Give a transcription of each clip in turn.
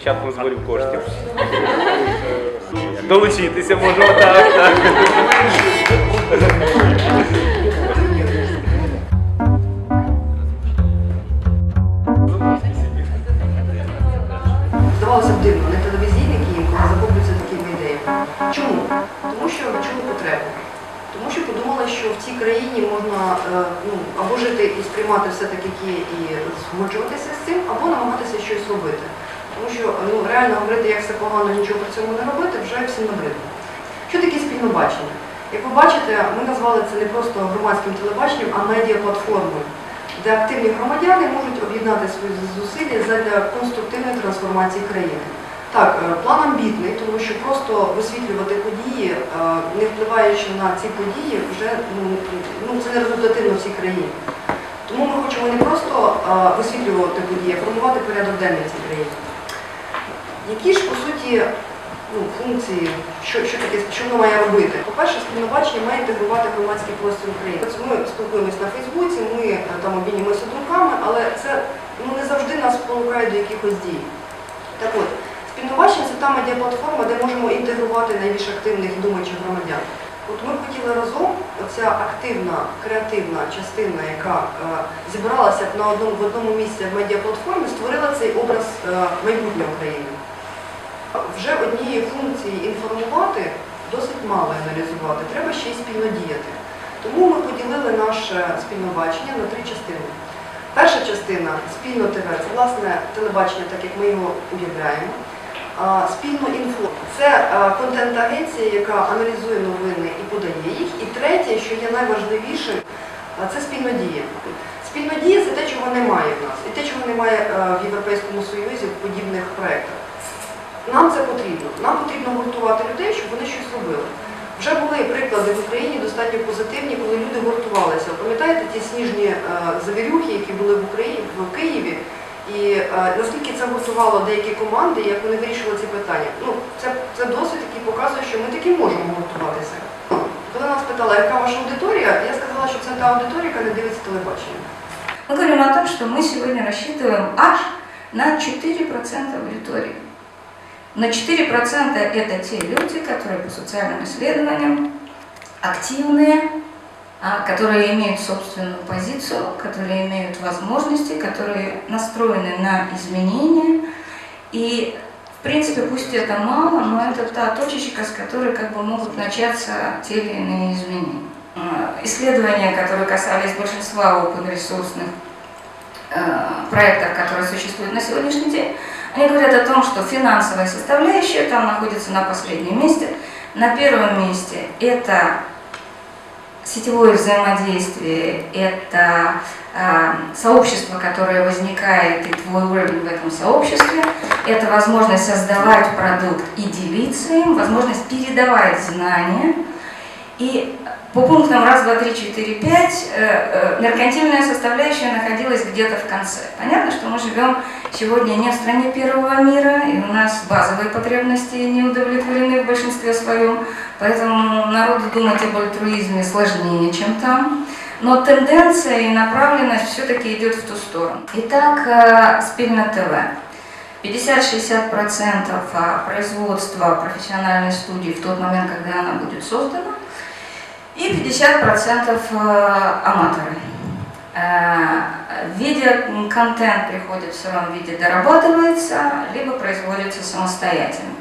початком зборів коштів. Долучитися можу, так, так. Здавалося б дивно, не телевізійники інколи захоплюються такими ідеями. Чому? Тому що відчули потребу. Тому що подумали, що в цій країні можна е, ну, або жити і сприймати все так, як є, і згоджуватися з цим, або намагатися щось робити. Тому що ну, реально говорити, як все погано, нічого при цьому не робити, вже всім набридло. Що таке спільне бачення? Як ви бачите, ми назвали це не просто громадським телебаченням, а медіаплатформою, де активні громадяни можуть об'єднати свої зусилля задля конструктивної трансформації країни. Так, е, план амбітний, тому що просто висвітлювати події, е, не впливаючи на ці події, вже ну, ну, це не результативно всій країні. Тому ми хочемо не просто е, висвітлювати події, а формувати порядок денний в цій країні. Які ж, по суті, ну, функції, що, що таке, що воно має робити? По-перше, спільнобачення має інтегрувати громадський простір України. Ми спілкуємось на Фейсбуці, ми е, там обмінюємося думками, але це ну, не завжди нас спонукає до якихось дій. Так от, спільнобачення це та медіаплатформа, де можемо інтегрувати найбільш активних думаючих громадян. От ми хотіли разом, оця активна, креативна частина, яка е, зібралася на одному в одному місці в медіаплатформі, створила цей образ е, майбутнього України. Вже однієї функції інформувати досить мало аналізувати, треба ще й спільно діяти. Тому ми поділили наше спільне бачення на три частини. Перша частина спільно ТВ це власне телебачення, так як ми його уявляємо. Спільно інфо це контент-агенція, яка аналізує новини і подає їх. І третє, що є найважливішим, це спільно дія. Спільно дія це те, чого немає в нас, і те, чого немає в Європейському Союзі в подібних проєктах. Нам це потрібно. Нам потрібно гуртувати людей, щоб вони щось робили. Вже були приклади в Україні достатньо позитивні, коли люди гуртувалися. Пам'ятаєте ті сніжні е, завірюхи, які були в Україні в Києві, і е, наскільки це гуртувало деякі команди, як вони вирішували ці питання. Ну, це, це досвід, який показує, що ми таки можемо гуртуватися. Коли нас питала, яка ваша аудиторія, я сказала, що це та аудиторія, яка не дивиться телебачення. Мы говорим о том, что мы сегодня рассчитываем аж на 4% аудитории. На 4% это те люди, которые по социальным исследованиям активные, а, которые имеют собственную позицию, которые имеют возможности, которые настроены на изменения. И, в принципе, пусть это мало, но это та точечка, с которой как бы могут начаться те или иные изменения. А, Исследования, которые касались большинства open-ресурсных э, проектов, которые существуют на сегодняшний день, они говорят о том, что финансовая составляющая там находится на последнем месте. На первом месте это сетевое взаимодействие, это э, сообщество, которое возникает, и твой уровень в этом сообществе, это возможность создавать продукт и делиться им, возможность передавать знания. И по пунктам раз, два, три, четыре, пять э, э, меркантильная составляющая находилась где-то в конце. Понятно, что мы живем сегодня не в стране первого мира, и у нас базовые потребности не удовлетворены в большинстве своем, поэтому народу думать об альтруизме сложнее, чем там. Но тенденция и направленность все-таки идет в ту сторону. Итак, э, Спильно ТВ. 50-60% а, производства профессиональной студии в тот момент, когда она будет создана, и 50% э, аматоры. Э, Видеоконтент приходит в сыром виде, дорабатывается, либо производится самостоятельно.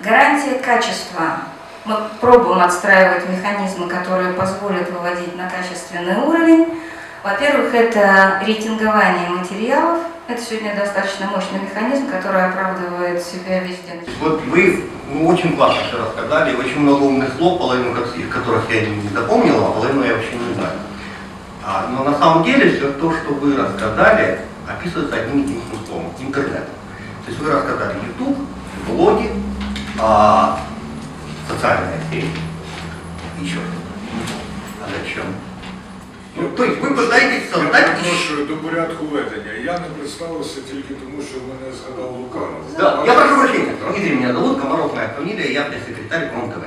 Гарантия качества. Мы пробуем отстраивать механизмы, которые позволят выводить на качественный уровень. Во-первых, это рейтингование материалов. Это сегодня достаточно мощный механизм, который оправдывает себя везде. Вот вы ну, очень классно все рассказали, очень много умных слов, половину из которых я не запомнил, а половину я вообще не знаю. А, но на самом деле все то, что вы рассказали, описывается одним единственным словом – интернет. То есть вы рассказали YouTube, блоги, а, социальные сети, еще что-то. А зачем? Ну, то есть вы пытаетесь Я создать еще... перепрошую до порядку ведення. Я не представився тільки тому, що мене згадав Луканов. Да, я прошу прощения, Дмитрий меня зовут, Комаров моя фамилия, я пресс-секретарь Кром ТВ.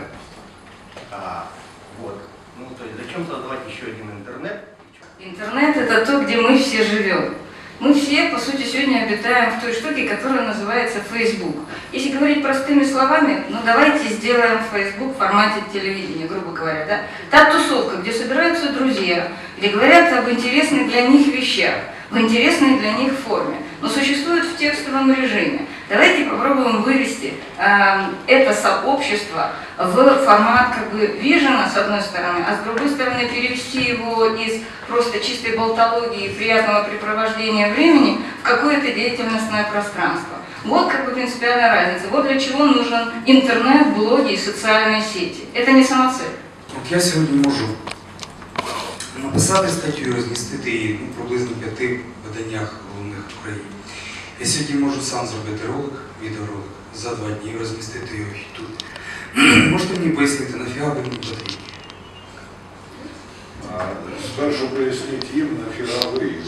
А, вот. Ну, то есть зачем создавать еще один интернет? Интернет – это то, где мы все живем. Мы все, по сути, сегодня обитаем в той штуке, которая называется Facebook. Если говорить простыми словами, ну давайте сделаем Facebook в формате телевидения, грубо говоря. Да? Та тусовка, где собираются друзья, где говорят об интересных для них вещах, в интересной для них форме, но существует в текстовом режиме. Давайте попробуем вывести э, это сообщество в формат как бы вижена, с одной стороны, а с другой стороны перевести его из просто чистой болтологии и приятного препровождения времени в какое-то деятельностное пространство. Вот как бы принципиальная разница. Вот для чего нужен интернет, блоги и социальные сети. Это не самоцель. От я сьогодні можу написати статтю і розмістити її ну, приблизно в п'яти виданнях головних в Україні. Я сьогодні можу сам зробити ролик, відеоролик за два дні розмістити його і тут. Можете мені пояснити, нафіга ви мені потрібні? А спершу поясніть їм, нафіга ви їм.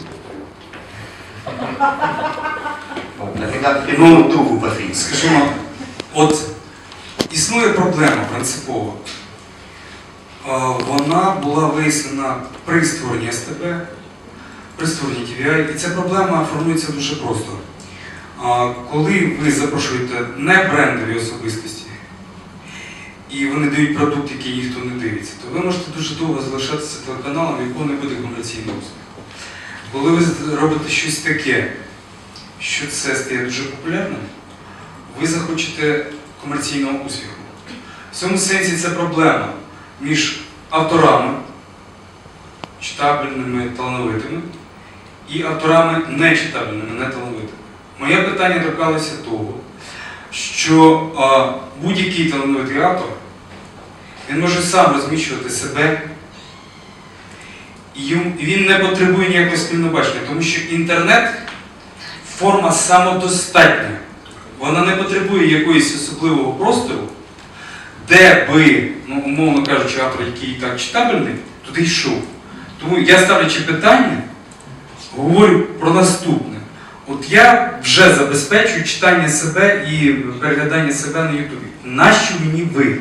Нафига ты Ну, другу потрібно? Скажімо, от існує проблема принципова. Вона була вияснена при створенні СТБ, при створенні TVI, і ця проблема формується дуже просто. Коли ви запрошуєте не брендові особистості, і вони дають продукт, який ніхто не дивиться, то ви можете дуже довго залишатися телеканалом, якого не буде комерційного успіху. Коли ви робите щось таке, що це стає дуже популярним, ви захочете комерційного успіху. В цьому сенсі це проблема між авторами, читабельними, талановитими, і авторами нечитабельними, неталановитими. Моє питання торкалося того, що будь-який талановитий автор він може сам розміщувати себе, і він не потребує ніякого спільного бачення, тому що інтернет форма самодостатня. Вона не потребує якоїсь особливого простору, де би, ну, умовно кажучи, автор, який і так читабельний, туди йшов. Тому я ставлячи питання, говорю про наступне. От я вже забезпечую читання себе і переглядання себе на Ютубі. Нащо мені ви?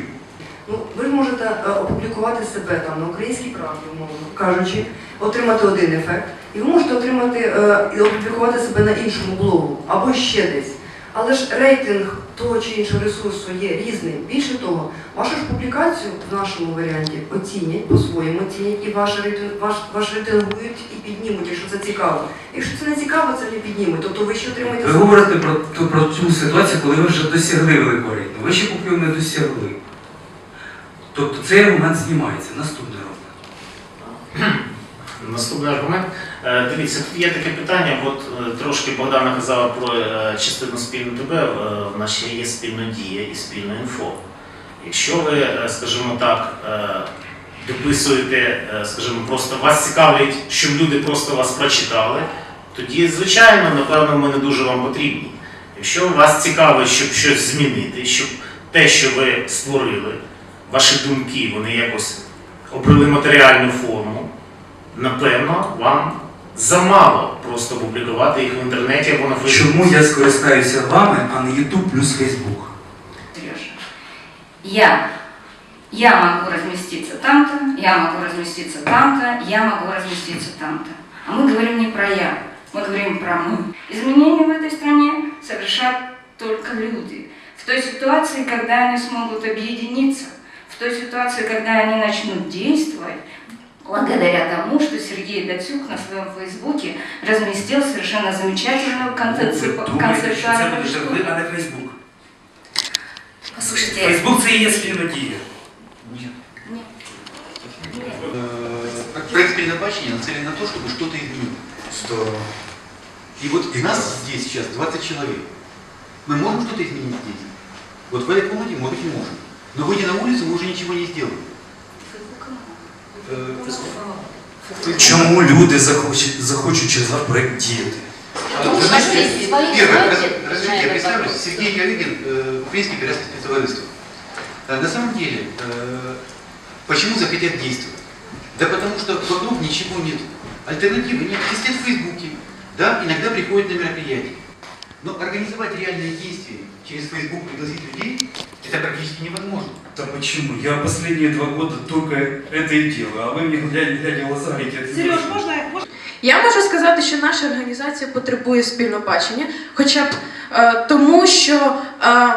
Ну, ви можете е, опублікувати себе там на українській правді, умовно кажучи, отримати один ефект, і ви можете отримати е, і опублікувати себе на іншому блогу або ще десь. Але ж рейтинг того чи іншого ресурсу є різним. Більше того, вашу ж публікацію в нашому варіанті оцінять, по-своєму оцінять і ваш рейтинг, ваш, ваш рейтингують і піднімуть, якщо це цікаво. Якщо це не цікаво, це не піднімуть. Тобто ви ще отримаєте Ви говорите про, ту- про цю ситуацію, коли ви вже досягли великого рейтингу. Ви ще поки не досягли. Тобто цей аргумент знімається. Наступний аргумент. Наступний аргумент. Е, Дивіться, тут є таке питання, от е, трошки Богдана казала про е, частину спільно ТБ, в нас ще є спільно дія і спільно інфо. Якщо ви, скажімо так, дописуєте, скажімо, просто вас цікавить, щоб люди просто вас прочитали, тоді, звичайно, напевно, ми не дуже вам потрібні. Якщо вас цікавить, щоб щось змінити, щоб те, що ви створили, ваші думки, вони якось обрели матеріальну форму, напевно, вам замало просто публікувати їх в інтернеті або на Фейсбуці. Чому я скористаюся вами, а не YouTube плюс Facebook? Сережа. Я. Я могу разместиться там-то, я могу разместиться там-то, я могу разместиться там-то. А мы говорим не про я, мы говорим про мы. Изменения в этой стране совершат только люди. В той ситуации, когда они смогут объединиться, в той ситуации, когда они начнут действовать, благодаря тому, что Сергей Дацюк на своем фейсбуке разместил совершенно замечательную концепцию, концептуальную штуку. а не Facebook. Послушайте, Facebook це і є спільнодія. Э, Проект передбачения нацелен на то, чтобы что-то изменить. Здорово. И вот нас здесь сейчас 20 человек. Мы можем что-то изменить здесь? Вот в этой комнате, может быть, и можем. Но выйдя на улицу, мы уже ничего не сделаем. Э, Чому люди захочуть, захочуть через ваш проект діяти? а, Первое, разрешите, я представлюсь, Сергей Галыгин, э, Украинский пиратский спецтовариство. Э, На самом деле, э, почему захотят действовать? Да потому что вокруг ничего нет. Альтернативы нет. Сидят в Фейсбуке, да, иногда приходят на мероприятия. Но организовать реальные действия через Facebook, пригласить людей, это практически невозможно. Да почему? Я последние два года только это и делаю, а вы мне глядя, глядя в глаза говорите, это Сереж, невозможно. можно, можно? Я можу сказати, що наша організація потребує спільного бачення, хоча б е, тому, що, е,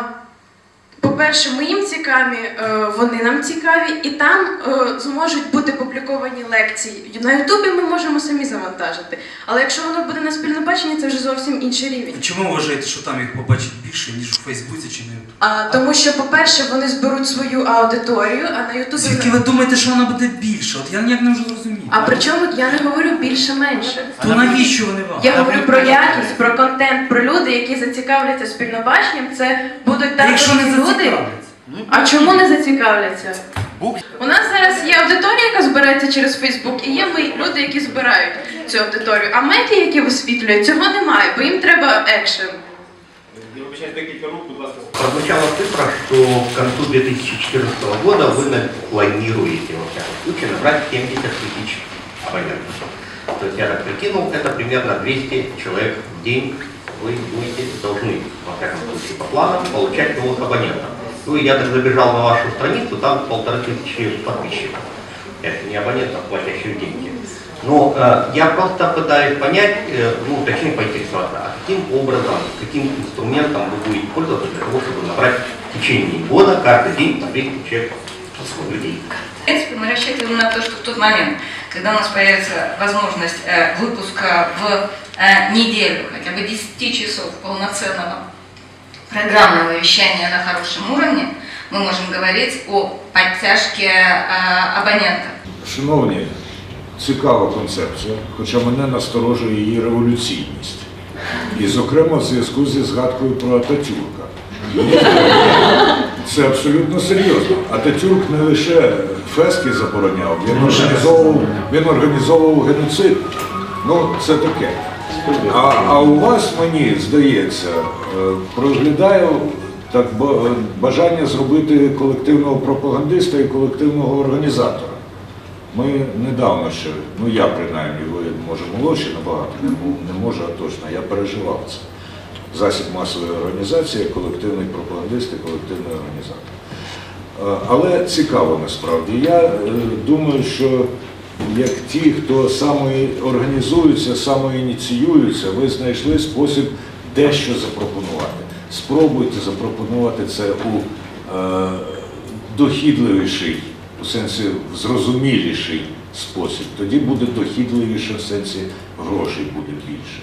по-перше, ми їм цікаві, е, вони нам цікаві, і там е, зможуть бути публіковані лекції. На Ютубі ми можемо самі завантажити. Але якщо воно буде на спільне бачення, це вже зовсім інший рівень. Чому ви вважаєте, що там їх побачить більше, ніж у Фейсбуці чи на Ютубі? А, тому що, по-перше, вони зберуть свою аудиторію, а на Ютубі. Звідки ви думаєте, що вона буде більше? От я ніяк не можу зрозуміти. А при чому я не говорю більше-менше. То навіщо вони вам? Я говорю про якість, про контент, про люди, які зацікавляться спільнобаченням. Це будуть не люди. зацікавляться? А чому не зацікавляться? У нас зараз є аудиторія, яка збирається через Фейсбук, і є ми, люди, які збирають цю аудиторію. А медіа, які висвітлюють, цього немає, бо їм треба екшен. Прозвучала цифра, что к концу 2014 года вы на- планируете, во всяком случае, набрать 70 тысяч абонентов. То есть я так прикинул, это примерно 200 человек в день вы будете должны, во всяком случае, по планам, получать новых абонентов. Ну и я так забежал на вашу страницу, там полторы тысячи подписчиков. Это не абонентов, платящих деньги. Но э, я просто пытаюсь понять, э, ну, точнее поинтересоваться, а каким образом, каким инструментом вы будете пользоваться для того, чтобы набрать в течение года каждый день по 200 человек людей. В принципе, мы рассчитываем на то, что в тот момент, когда у нас появится возможность э, выпуска в неделю хотя бы 10 часов полноценного программного вещания на хорошем уровне, мы можем говорить о подтяжке э, абонента. Шановні, цікава концепція, хоча мене насторожує її революційність. І, зокрема, в зв'язку зі згадкою про Ататюрка. Це абсолютно серйозно. Ататюрк не лише фески забороняв, він організовував, він організовував геноцид. Ну, це таке. А, а у вас, мені здається, е, проглядає так бажання зробити колективного пропагандиста і колективного організатора. Ми недавно ще, ну я принаймні, ви може молодші набагато, не, мо- не можу, а точно, я переживав це. Засіб масової організації, колективний пропагандист і колективний організатор. Е, Але цікаво насправді. Я е, думаю, що як ті, хто самоорганізуються, самоініціюються, ви знайшли спосіб дещо запропонувати. Спробуйте запропонувати це у е, дохідливіший, у сенсі зрозуміліший спосіб. Тоді буде дохідливіше, в сенсі грошей буде більше.